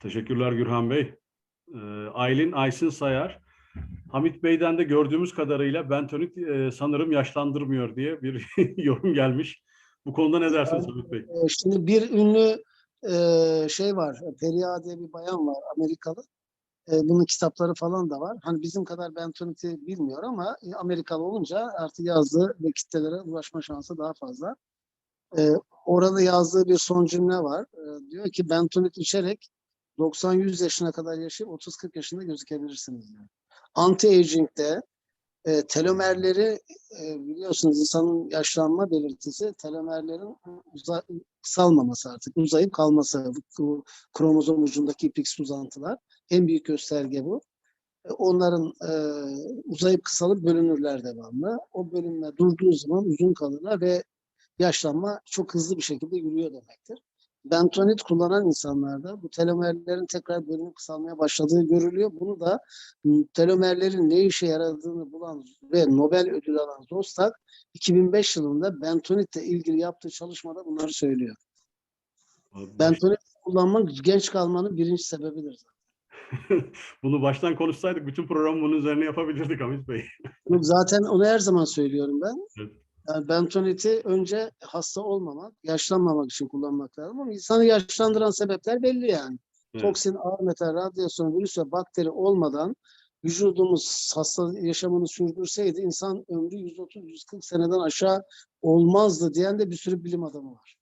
Teşekkürler Gürhan Bey. Ee, Aylin Aysin Sayar, Hamit Bey'den de gördüğümüz kadarıyla bentonit e, sanırım yaşlandırmıyor diye bir yorum gelmiş. Bu konuda ne dersiniz Hamit Bey? E, Şimdi bir ünlü e, şey var, Periha diye bir bayan var, Amerikalı. E, bunun kitapları falan da var. Hani bizim kadar Bentonit'i bilmiyor ama e, Amerikalı olunca artık yazdığı ve kitlelere ulaşma şansı daha fazla. E, orada yazdığı bir son cümle var. E, diyor ki Bentonit içerek 90-100 yaşına kadar yaşayıp 30-40 yaşında gözükebilirsiniz diyor. Anti-aging'de e, telomerleri e, biliyorsunuz insanın yaşlanma belirtisi telomerlerin uza, kısalmaması artık uzayıp kalması bu kromozom ucundaki ipix uzantılar en büyük gösterge bu. E, Onların e, uzayıp kısalıp bölünürler devamlı. O bölünme durduğu zaman uzun kalırlar ve yaşlanma çok hızlı bir şekilde yürüyor demektir. Bentonit kullanan insanlarda bu telomerlerin tekrar bölünüp kısalmaya başladığı görülüyor. Bunu da m, telomerlerin ne işe yaradığını bulan ve Nobel ödülü alan Zostak 2005 yılında bentonitle ilgili yaptığı çalışmada bunları söylüyor. Bentonit kullanmak genç kalmanın birinci sebebidir. zaten. Bunu baştan konuşsaydık bütün programı bunun üzerine yapabilirdik Hamit Bey. Zaten onu her zaman söylüyorum ben. Evet. Yani bentoniti önce hasta olmamak, yaşlanmamak için kullanmak lazım ama insanı yaşlandıran sebepler belli yani. Evet. Toksin, ağır metal, radyasyon, virüs ve bakteri olmadan vücudumuz hasta yaşamını sürdürseydi insan ömrü 130-140 seneden aşağı olmazdı diyen de bir sürü bilim adamı var.